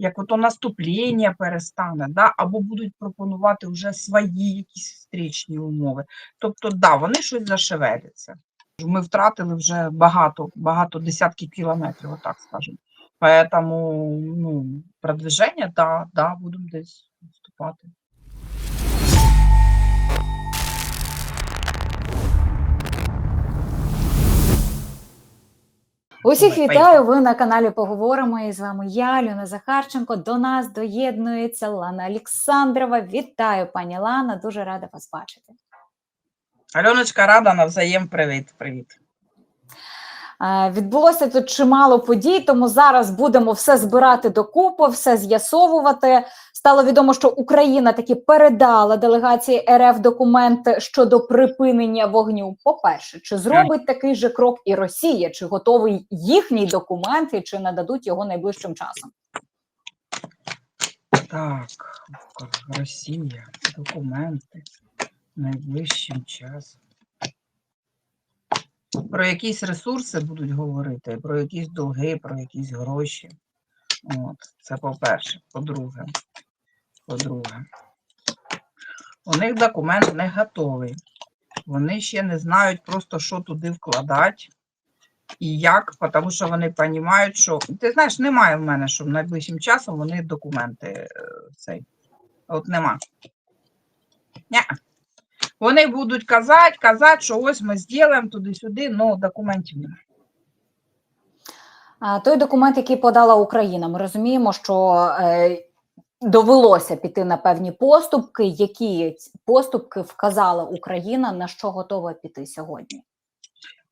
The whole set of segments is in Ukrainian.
як ото наступлення перестане, да, або будуть пропонувати вже свої якісь встрічні умови. Тобто, да, вони щось зашевеляться. Ми втратили вже багато, багато десятків кілометрів, отак скажемо. Поэтому, ну, продвиження, да, да, будемо десь вступати. Усіх вітаю! Ви на каналі Поговоримо. І з вами я, Люна Захарченко. До нас доєднується Лана Олександрова. Вітаю, пані Лана. Дуже рада вас бачити. Альоночка рада навзаєм привіт. Привіт. Відбулося тут чимало подій, тому зараз будемо все збирати докупи, все з'ясовувати. Стало відомо, що Україна таки передала делегації РФ документ щодо припинення вогню. По-перше, чи зробить такий же крок і Росія? Чи готовий їхній документ, і чи нададуть його найближчим часом? Так, Росія, документи найближчим часом. Про якісь ресурси будуть говорити, про якісь долги, про якісь гроші. От, це по-перше. По-друге, по-друге, у них документ не готовий. Вони ще не знають просто, що туди вкладати і як, тому що вони розуміють, що ти знаєш, немає в мене, що найближчим часом вони документи е, цей. От нема. Ня. Вони будуть казати, казати, що ось ми зробимо туди-сюди, але документів немає. А, Той документ, який подала Україна, ми розуміємо, що е, довелося піти на певні поступки. Які поступки вказала Україна, на що готова піти сьогодні?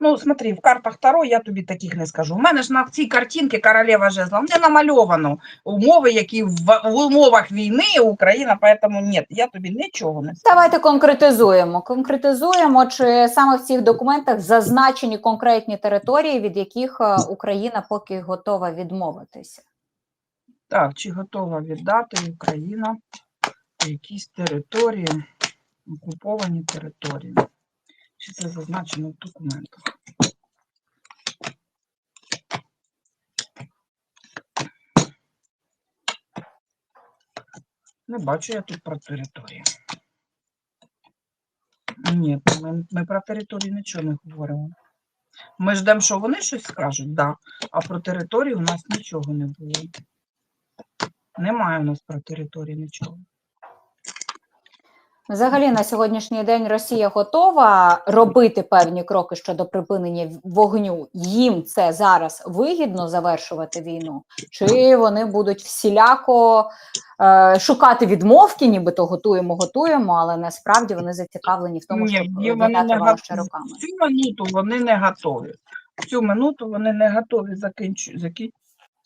Ну, смотри, в картах Таро я тобі таких не скажу. У мене ж на цій картинці королева жезла не намальовано умови, які в, в умовах війни Україна, поэтому ні, я тобі нічого не скажу. Давайте конкретизуємо. Конкретизуємо, чи саме в цих документах зазначені конкретні території, від яких е, Україна поки готова відмовитися. Так, чи готова віддати Україна якісь території, окуповані території? Чи це зазначено в документах? Не бачу я тут про території. Ні, ми, ми про територію нічого не говоримо. Ми ждемо, що вони щось скажуть, да. а про територію у нас нічого не було. Немає у нас про територію нічого. Взагалі на сьогоднішній день Росія готова робити певні кроки щодо припинення вогню. Їм це зараз вигідно завершувати війну, чи вони будуть всіляко е, шукати відмовки, нібито готуємо, готуємо, але насправді вони зацікавлені в тому, Ні, щоб вони не ваше руками. Цю минуту вони не готові. Цю минуту вони не готові закінчу-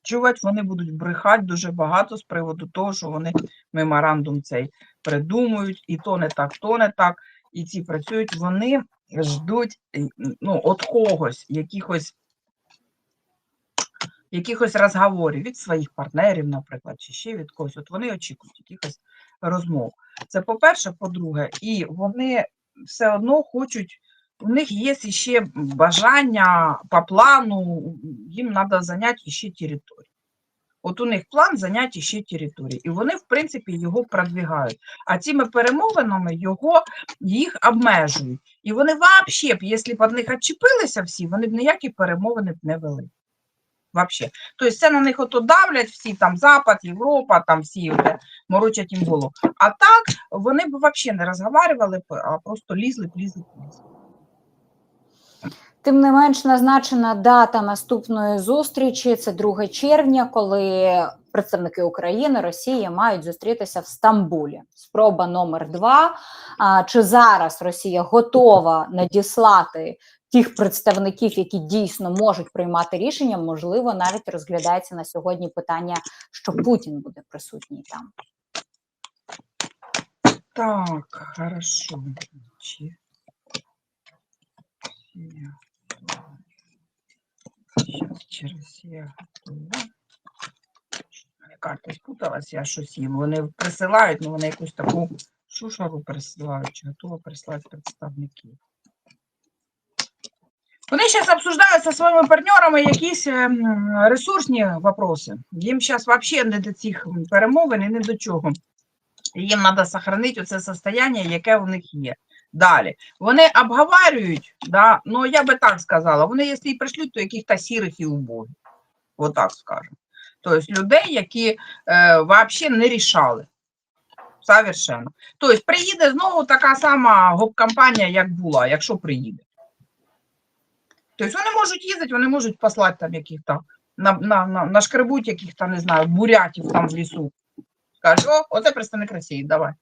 закінчувати, вони будуть брехати дуже багато з приводу того, що вони меморандум цей придумують, і то не так, то не так, і ці працюють, вони ждуть е, ну, от когось, якихось, якихось розговорів від своїх партнерів, наприклад, чи ще від когось. От вони очікують якихось розмов. Це по-перше, по-друге, і вони все одно хочуть, у них є ще бажання по плану, їм треба зайняти ще територію. От у них план зайняти ще території, і вони, в принципі, його продвигають. А цими перемовинами його їх обмежують. І вони взагалі б, якщо б від них відчепилися всі, вони б ніякі перемовини б не вели. Вообще. Тобто це на них ото давлять всі, там Запад, Європа, там всі морочать їм голову. А так вони б взагалі не розговорювали, а просто лізли, лізли, лізли. Тим не менш, назначена дата наступної зустрічі це 2 червня, коли представники України, Росії мають зустрітися в Стамбулі. Спроба номер два. Чи зараз Росія готова надіслати тих представників, які дійсно можуть приймати рішення? Можливо, навіть розглядається на сьогодні питання, що Путін буде присутній там. Так, хорошо. Готова. У мене Карта спуталась, я щось їм. Вони присилають, ну вони якусь таку шушару присилають, чи готова прислати представників. Вони зараз обсуждають зі своїми партнерами якісь ем, ресурсні вопроси. Їм зараз взагалі не до цих перемовин і не до чого. Їм треба зберігати оце состояння, яке у них є. Далі. Вони обговорюють, да, ну я би так сказала, вони, якщо і пришлють, то яких-то сірих і убогих. От так скажемо. Тобто людей, які е, взагалі не рішали. Совершенно. Тобто приїде знову така сама гоп-компанія, як була, якщо приїде. Тобто вони можуть їздити, вони можуть послати там яких-то, на, на, на, нашкребуть яких-то, не знаю, бурятів там в лісу. Кажуть, о, оце представник Росії, давай.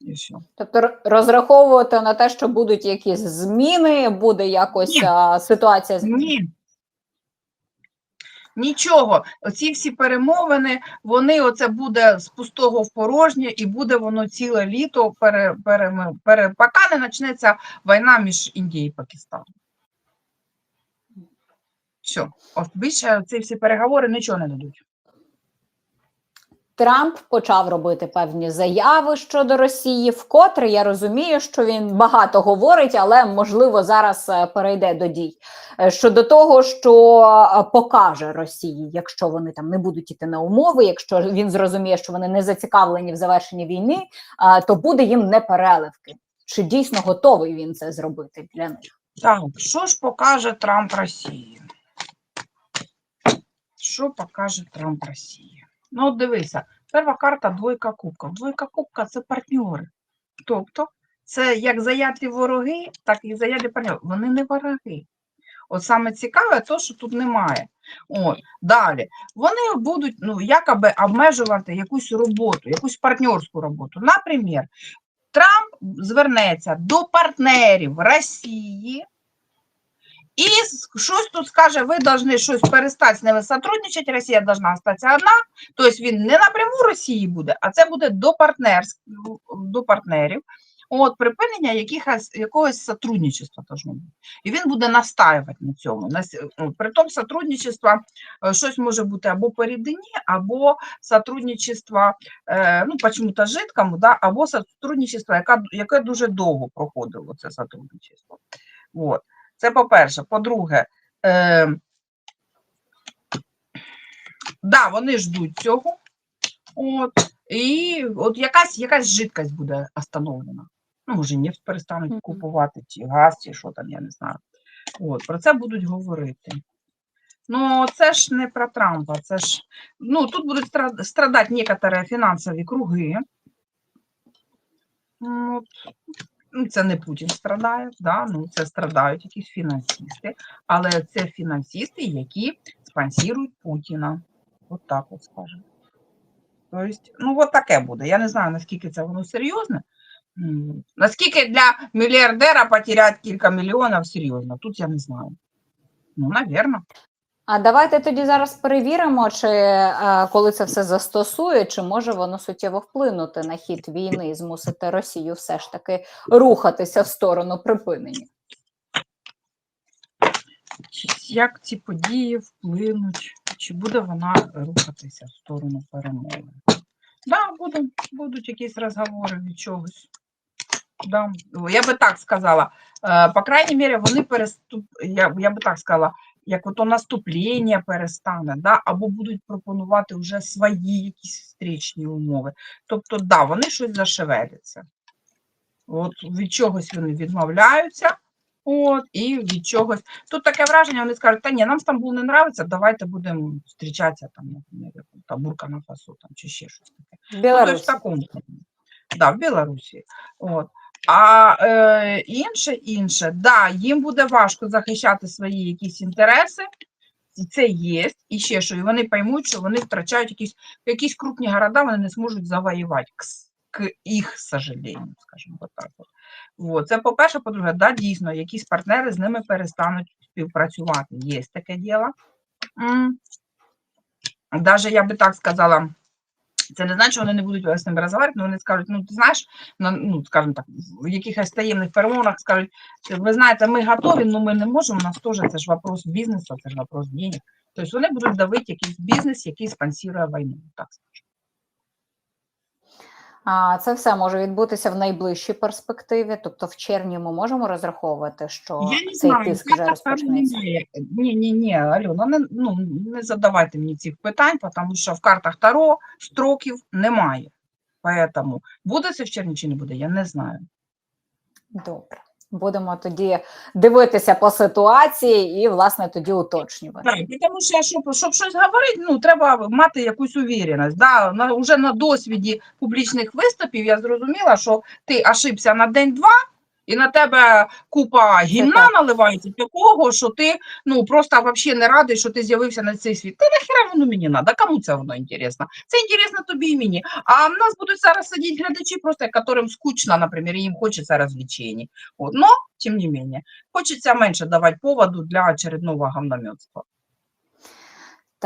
Їдь». І все. Тобто розраховувати на те, що будуть якісь зміни, буде якось Ні. ситуація Ні. Нічого, оці всі перемовини, вони оце буде з пустого в порожнє, і буде воно ціле літо, пере, пере, пере, поки не почнеться війна між Індією і Пакистаном. Все. Більше ці всі переговори нічого не дадуть. Трамп почав робити певні заяви щодо Росії. Вкотре я розумію, що він багато говорить, але можливо зараз е, перейде до дій Е, щодо того, що е, покаже Росії, якщо вони там не будуть іти на умови, якщо він зрозуміє, що вони не зацікавлені в завершенні війни, то буде їм непереливки. Чи дійсно готовий він це зробити для них? Так, що ж покаже Трамп Росії? Що покаже Трамп Росії? Ну, от дивися, перша карта двойка кубка. Двойка кубка це партнери. Тобто, це як заядлі вороги, так і заядлі партнери. Вони не вороги. От саме цікаве, то, що тут немає. От, далі. Вони будуть ну, якоби обмежувати якусь роботу, якусь партнерську роботу. Наприклад, Трамп звернеться до партнерів Росії с- щось тут скаже, ви повинні щось перестати з ними сотрудничати, Росія повинна остатися одна. Тобто він не напряму Росії буде, а це буде до, партнерськ- до партнерів. От припинення якихось, якогось сотрудничества должно. І він буде настаювати на цьому. Ну, при тому сотрудничество е, щось може бути або по рідині, або сотрудничество, е, ну, почему-то жидкому, да, або сотрудничество, яка, яке дуже довго проходило це сотрудничество. От. Це по-перше. По-друге, е, да, вони ждуть цього. От, і от якась, якась жидкость буде остановлена. Ну, може, нефть перестануть купувати, чи газ, чи що там, я не знаю. От, про це будуть говорити. Ну, це ж не про Трампа, це ж, ну, тут будуть страдати некоторі фінансові круги. От. Ну, це не Путін страдає, да? ну, це страдають якісь фінансисти, але це фінансисти, які спонсорують Путіна. От так от скажемо. Тобто, ну, от таке буде. Я не знаю, наскільки це воно серйозне. Наскільки для мільярдера потеряти кілька мільйонів серйозно, тут я не знаю. Ну, навірно. А давайте тоді зараз перевіримо, чи е, коли це все застосує, чи може воно суттєво вплинути на хід війни і змусити Росію все ж таки рухатися в сторону припинення. Як ці події вплинуть, чи буде вона рухатися в сторону перемоги? Да, буде, будуть якісь розговори від чогось. Да. Я би так сказала. Е, По крайній мірі, вони переступ... я, я би так сказала, як ото наступлення перестане, да, або будуть пропонувати вже свої якісь встрічні умови. Тобто, да, вони щось зашевеляться. От від чогось вони відмовляються, от, і від чогось. Тут таке враження, вони скажуть, та ні, нам Стамбул не нравиться, давайте будемо зустрічатися там, наприклад, там, Буркана Фасо там, чи ще щось таке. Ну, в такому. Да, в Білорусі. От. А е, інше, інше, да, їм буде важко захищати свої якісь інтереси, і це є, і ще що, і вони поймуть, що вони втрачають якісь, якісь крупні города, вони не зможуть завоювати, к, к їх сожалению, скажімо так. От. Це по-перше, по-друге, да, дійсно, якісь партнери з ними перестануть співпрацювати. Є таке діло. Даже я би так сказала, це не значить, що вони не будуть з ними розмовляти, але вони скажуть, ну ти знаєш, на- ну, скажімо так, в якихось таємних перемовах скажуть, ви знаєте, ми готові, але ми не можемо, у нас теж це ж вопрос бізнесу, це ж вопрос денег. Тобто вони будуть давити якийсь бізнес, який спонсорує війну. Так. А це все може відбутися в найближчій перспективі. Тобто, в червні ми можемо розраховувати, що Я не цей знаю, тиск вже розпочнеться. Ні, ні, ні, Альона, не, ну, не задавайте мені цих питань, тому що в картах Таро строків немає. Поэтому буде це в червні чи не буде, я не знаю. Добре. Будемо тоді дивитися по ситуації і, власне, тоді уточнювати. Так, тому що щоб, щоб щось говорити, ну треба мати якусь увіреність. Да? На, уже на досвіді публічних виступів я зрозуміла, що ти ошибся на день-два, і на тебе купа гімна наливається такого, що ти ну просто взагалі не радий, що ти з'явився на цей світ. Та нахера воно мені надо? Кому це воно інтересно? Це інтересно тобі і мені. А в нас будуть зараз сидіти глядачі, просто яким скучно, наприклад, їм хочеться розвлечень. От. Но, тим не менее, хочеться менше давати поводу для очередного гамнометства.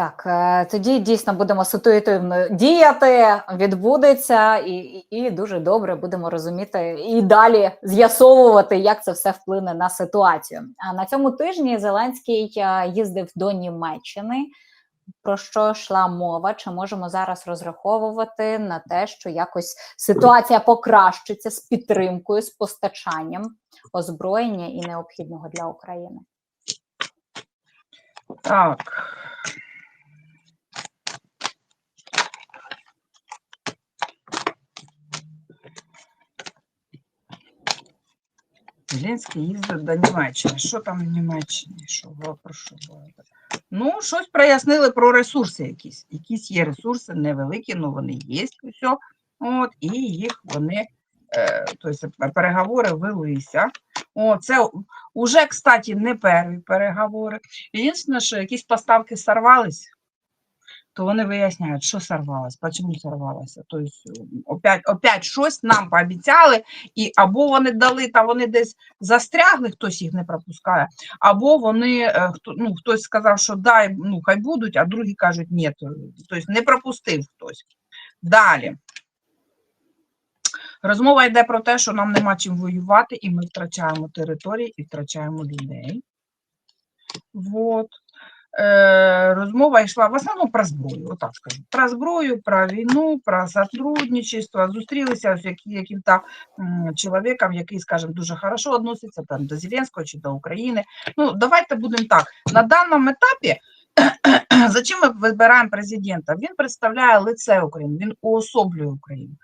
Так, е, тоді дійсно будемо ситуативно діяти, відбудеться, і, і, дуже добре будемо розуміти і далі з'ясовувати, як це все вплине на ситуацію. А на цьому тижні Зеленський е, їздив до Німеччини. Про що йшла мова? Чи можемо зараз розраховувати на те, що якось ситуація покращиться з підтримкою, з постачанням озброєння і необхідного для України? Так. Зеленський їздить до Німеччини. Що там в Німеччині? Що про що говорите? Ну, щось прояснили про ресурси якісь. Якісь є ресурси невеликі, але вони є усе. От, і їх вони, е, тобто переговори велися. О, це вже, кстати, не перві переговори. Єдине, що якісь поставки сорвались, то вони виясняють, що сорвалось, чому сорвалося. Тобто, опять, опять щось нам пообіцяли, і або вони дали, та вони десь застрягли, хтось їх не пропускає, або вони, е, ну, хтось сказав, що дай, ну, хай будуть, а другі кажуть, ні, тобто не пропустив хтось. Далі. Розмова йде про те, що нам нема чим воювати, і ми втрачаємо території і втрачаємо людей. Вот. Е, розмова йшла в основному про зброю, отак скажу. Про зброю, про війну, про сотрудничество. Зустрілися з яким-то чоловіком, який, скажімо, дуже хорошо відноситься там, до Зеленського чи до України. Ну, давайте будемо так. На даному етапі Зачем ми вибираємо президента? Він представляє лице України, він уособлює Україну.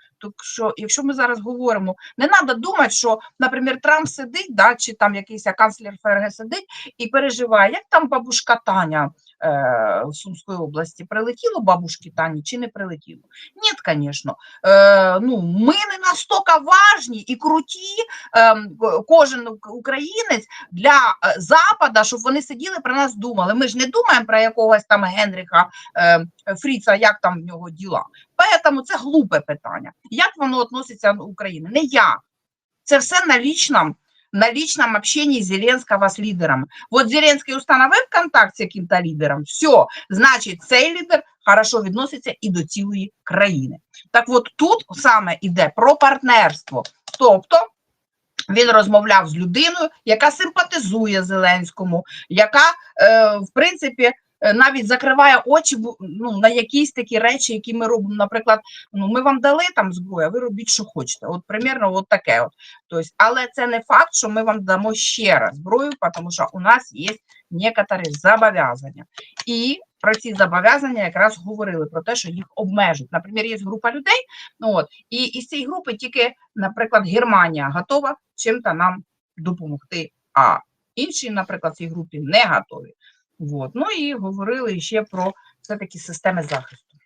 Що, якщо ми зараз говоримо, не треба думати, що, наприклад, Трамп сидить, да, чи там якийсь канцлер ФРГ сидить і переживає, як там бабушка Таня е, в Сумської області прилетіло бабушки Тані чи не прилетіло? Ні, звісно. Е, ну, ми не настільки важні і круті, е, кожен українець для е, Запада, щоб вони сиділи про нас думали. Ми ж не думаємо про якогось там Генріха е, Фріца, як там в нього діла. Поэтому це глупе питання. Як воно відноситься до України? Не я. Це все на лічному, на личном общении Зеленского з лідерами. От Зеленський установив контакт з яким-то лідером, все, значить, цей лідер хорошо відноситься і до цілої країни. Так от тут саме йде про партнерство. Тобто він розмовляв з людиною, яка симпатизує Зеленському, яка, е, в принципі, навіть закриває очі ну, на якісь такі речі, які ми робимо. Наприклад, ну, ми вам дали там зброю, а ви робіть, що хочете. От примерно от таке. От. Тобто, але це не факт, що ми вам дамо ще раз зброю, тому що у нас є некоторі зобов'язання. І про ці зобов'язання якраз говорили про те, що їх обмежують. Наприклад, є група людей, ну, от, і із цієї групи тільки, наприклад, Германія готова чим-то нам допомогти. А інші, наприклад, в цій групі не готові. От. Ну і говорили ще про все-таки системи захисту.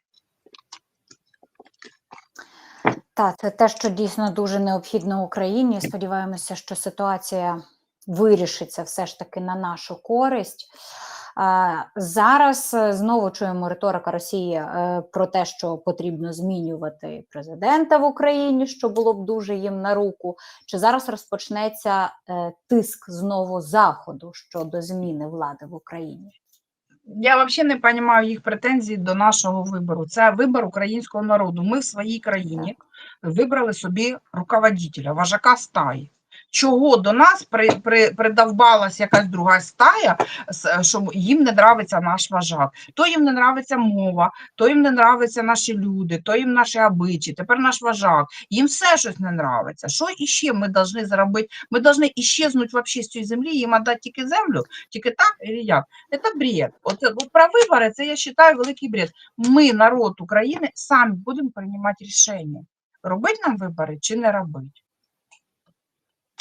Так, це те, що дійсно дуже необхідно Україні. Сподіваємося, що ситуація вирішиться все ж таки на нашу користь. Зараз е, знову чуємо риторика Росії е, про те, що потрібно змінювати президента в Україні, що було б дуже їм на руку. Чи зараз розпочнеться е, тиск знову заходу щодо зміни влади в Україні? Я взагалі не розумію їх претензій до нашого вибору. Це вибор українського народу. Ми в своїй країні вибрали собі руководителя, вожака стаї. Чого до нас при, при, придавбалась якась друга стая, що їм не нравиться наш вожак, то їм не нравиться мова, то їм не нравиться наші люди, то їм наші обичі, тепер наш вожак, їм все щось не нравиться. Що іще ми повинні зробити? Ми повинні іщезнути вообще з цієї землі, їм віддати тільки землю, тільки так, і як? Це бред. От, от про вибори, це я вважаю великий бред. Ми, народ України, самі будемо приймати рішення, робити нам вибори чи не робити.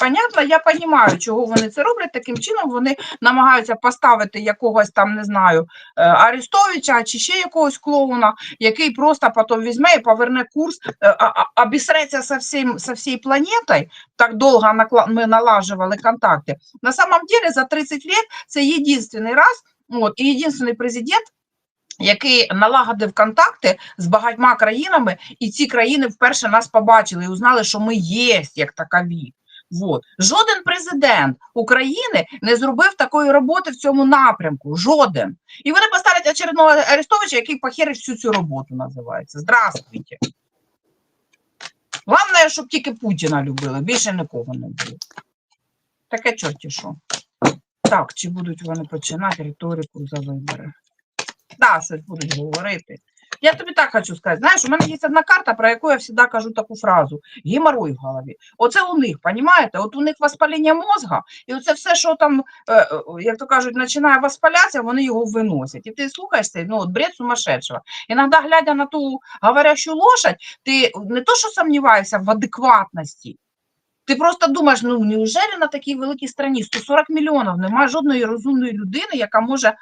Понятно, я розумію, чого вони це роблять. Таким чином вони намагаються поставити якогось там, не знаю, е, Арестовича чи ще якогось клоуна, який просто потім візьме і поверне курс, е, обісреться со, всім, со всією планетою. Так довго ми налажували контакти. На самом деле за 30 років це єдиний раз, от, і єдиний президент, який налагодив контакти з багатьма країнами, і ці країни вперше нас побачили і узнали, що ми є як такові. Вот. Жоден президент України не зробив такої роботи в цьому напрямку. Жоден. І вони поставлять очередного Арестовича, який похерить всю цю роботу, називається. Здравствуйте. Головне, щоб тільки Путіна любили, більше нікого не було. Таке чорті що. Так, чи будуть вони починати риторику за вибори? Так, щось будуть говорити. Я тобі так хочу сказати. Знаєш, у мене є одна карта, про яку я завжди кажу таку фразу: геморрой в голові. Оце у них, понімаєте? От у них воспаління мозга, і оце все, що там, е, е, як то кажуть, починає воспалятися, вони його виносять. І ти слухаєш цей, ну, от бред сумасшедшего. Іноді, глядя на ту говорящу лошадь, ти не то, що сумніваєшся в адекватності, ти просто думаєш, ну неужели на такій великій страні 140 мільйонів немає жодної розумної людини, яка може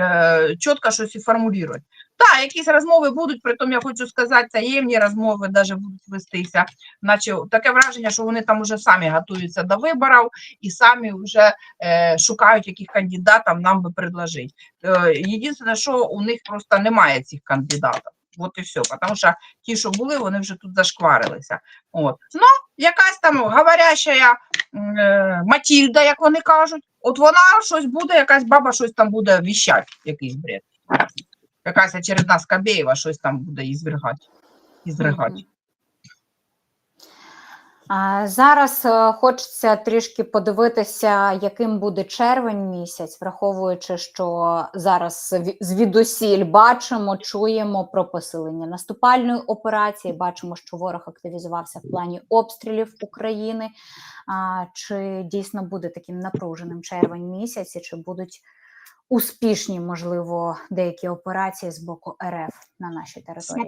е, чітко щось і формулювати. Так, якісь розмови будуть, притом я хочу сказати, таємні розмови навіть будуть вестися, наче таке враження, що вони там вже самі готуються до виборів і самі вже е, шукають, яких кандидатів нам би предложити. Е, єдине, що у них просто немає цих кандидатів. От і все, тому що ті, що були, вони вже тут зашкварилися. От. Ну, якась там говоряща е, Матільда, як вони кажуть, от вона щось буде, якась баба щось там буде віщати, якийсь бред. Якась очередна Скабєєва щось там буде ізвергати. Ізвергати. Зараз е, хочеться трішки подивитися, яким буде червень місяць, враховуючи, що зараз ві- звідусіль бачимо, чуємо про посилення наступальної операції. Бачимо, що ворог активізувався в плані обстрілів України. Чи дійсно буде таким напруженим червень місяць, і чи будуть успішні, можливо, деякі операції з боку РФ на нашій території?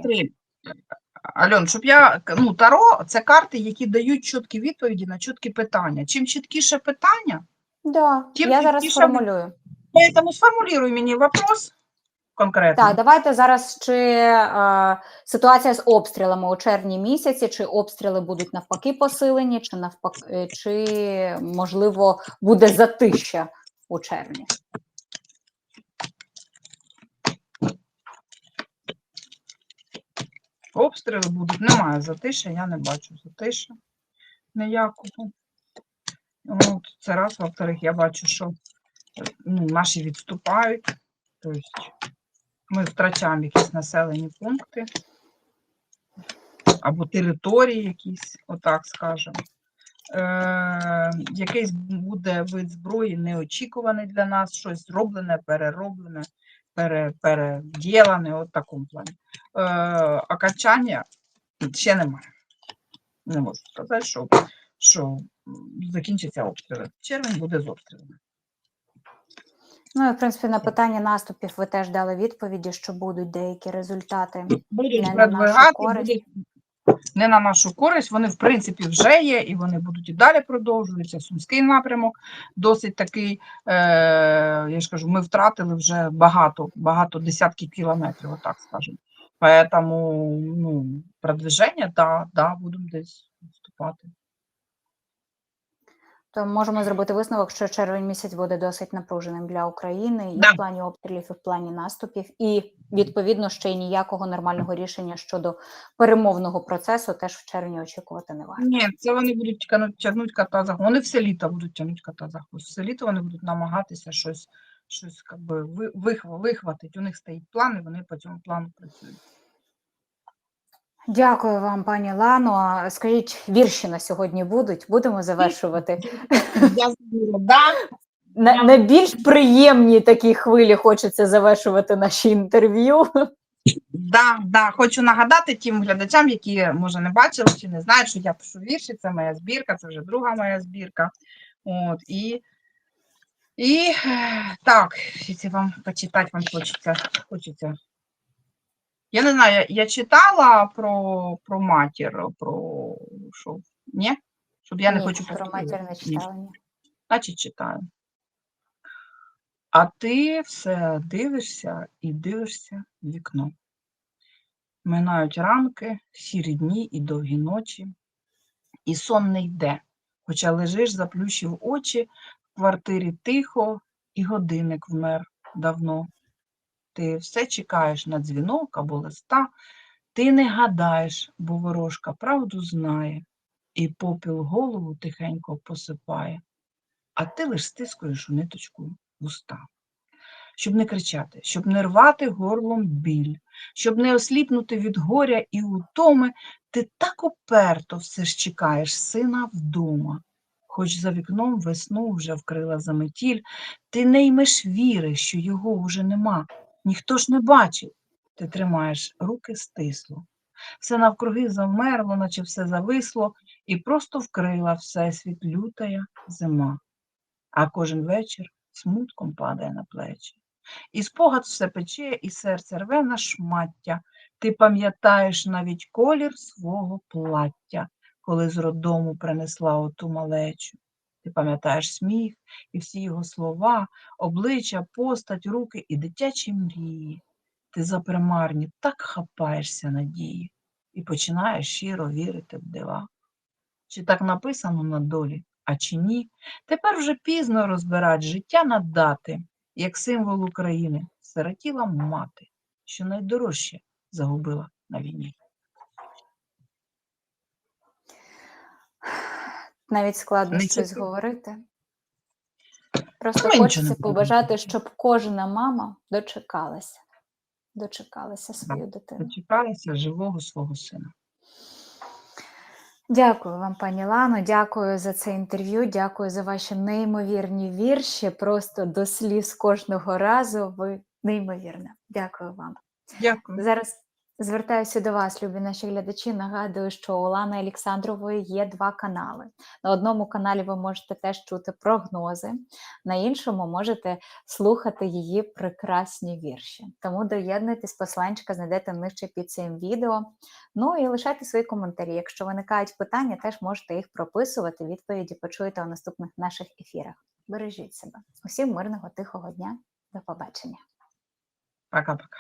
Альон, щоб я ну, Таро це карти, які дають чіткі відповіді на чіткі питання. Чим чіткіше питання, Да, Тим я зараз чіткіше сформулюю. поэтому сформулюй мені вопрос конкретно. Так, давайте зараз чи е, ситуація з обстрілами у червні місяці, чи обстріли будуть навпаки посилені, чи навпаки, чи можливо буде затища у червні? Обстріли будуть, немає затиша, я не бачу затиша ніякого. От, це раз, во-вторых, я бачу, що ну, наші відступають, тобто ми втрачаємо якісь населені пункти. Або території якісь, отак скажемо. Е, якийсь буде вид зброї неочікуваний для нас, щось зроблене, перероблене, пере, переділене, от в такому плані. Е, окончання ще немає. Не можу сказати, що, що закінчиться обстріли. Червень буде з обстрілами. Ну і в принципі на питання наступів ви теж дали відповіді, що будуть деякі результати. Будуть продвигати, будуть не на нашу користь. Вони, в принципі, вже є, і вони будуть і далі продовжуються. Сумський напрямок досить такий. Е, я ж кажу, ми втратили вже багато, багато десятків кілометрів, отак скажемо. Поэтому ну, продвиження, да, да, будемо десь вступати. То можемо зробити висновок, що червень місяць буде досить напруженим для України і Да. в плані обстрілів, і в плані наступів, і відповідно ще й ніякого нормального рішення щодо перемовного процесу теж в червні очікувати не варто. Ні, це вони будуть тягнути, тягнути кота за. Вони все літо будуть тягнути кота за хвост. Все літо вони будуть намагатися щось, щось как би, вихватити. У них стоїть план, і вони по цьому плану працюють. Дякую вам, пані Лано. Скажіть, вірші на сьогодні будуть? Будемо завершувати. Я да? На, на більш приємній такій хвилі хочеться завершувати наші інтерв'ю. Да, да. Хочу нагадати тим глядачам, які може не бачили чи не знають, що я пишу вірші, це моя збірка, це вже друга моя збірка. От, і, і е, так, вам почитати вам хочеться. хочеться. Я не знаю, я, я читала про, про матір, про що? Ні? Щоб я не Ні, хочу про матір не читала. Ні. Значить, читаю. А ти все дивишся і дивишся в вікно. Минають ранки, сірі дні і довгі ночі, і сон не йде, хоча лежиш, заплющив очі, в квартирі тихо, і годинник вмер давно. Ти все чекаєш на дзвінок або листа, ти не гадаєш, бо ворожка правду знає, і попіл голову тихенько посипає, а ти лиш стискуєш у ниточку вуста. Щоб не кричати, щоб не рвати горлом біль, щоб не осліпнути від горя і утоми, ти так уперто все ж чекаєш сина вдома. Хоч за вікном весну вже вкрила заметіль, ти не ймеш віри, що його уже нема, ніхто ж не бачив. Ти тримаєш руки стисло. Все навкруги замерло, наче все зависло, і просто вкрила всесвіт лютая зима. А кожен вечір смутком падає на плечі. І спогад все пече, і серце рве на шмаття. Ти пам'ятаєш навіть колір свого плаття, коли з роддому принесла оту малечу. Ти пам'ятаєш сміх і всі його слова, обличчя, постать, руки і дитячі мрії. Ти за примарні так хапаєшся надії і починаєш щиро вірити в дива. Чи так написано на долі, а чи ні? Тепер вже пізно розбирать життя на дати, як символ України, сиротіла мати, що найдорожче загубила на війні. Навіть складно Не щось говорити. Просто нічого хочеться побажати, щоб кожна мама дочекалася. Дочекалася свою дитину. Дочекалася живого свого сина. Дякую вам, пані Лано. Дякую за це інтерв'ю. Дякую за ваші неймовірні вірші. Просто до сліз кожного разу. Ви неймовірна. Дякую вам. Дякую. Зараз звертаюся до вас, любі наші глядачі. Нагадую, що у Лани Олександрової є два канали. На одному каналі ви можете теж чути прогнози, на іншому можете слухати її прекрасні вірші. Тому доєднуйтесь, посланчика знайдете нижче під цим відео. Ну і лишайте свої коментарі. Якщо виникають питання, теж можете їх прописувати. Відповіді почуєте у наступних наших ефірах. Бережіть себе. Усім мирного, тихого дня. До побачення. Пока-пока.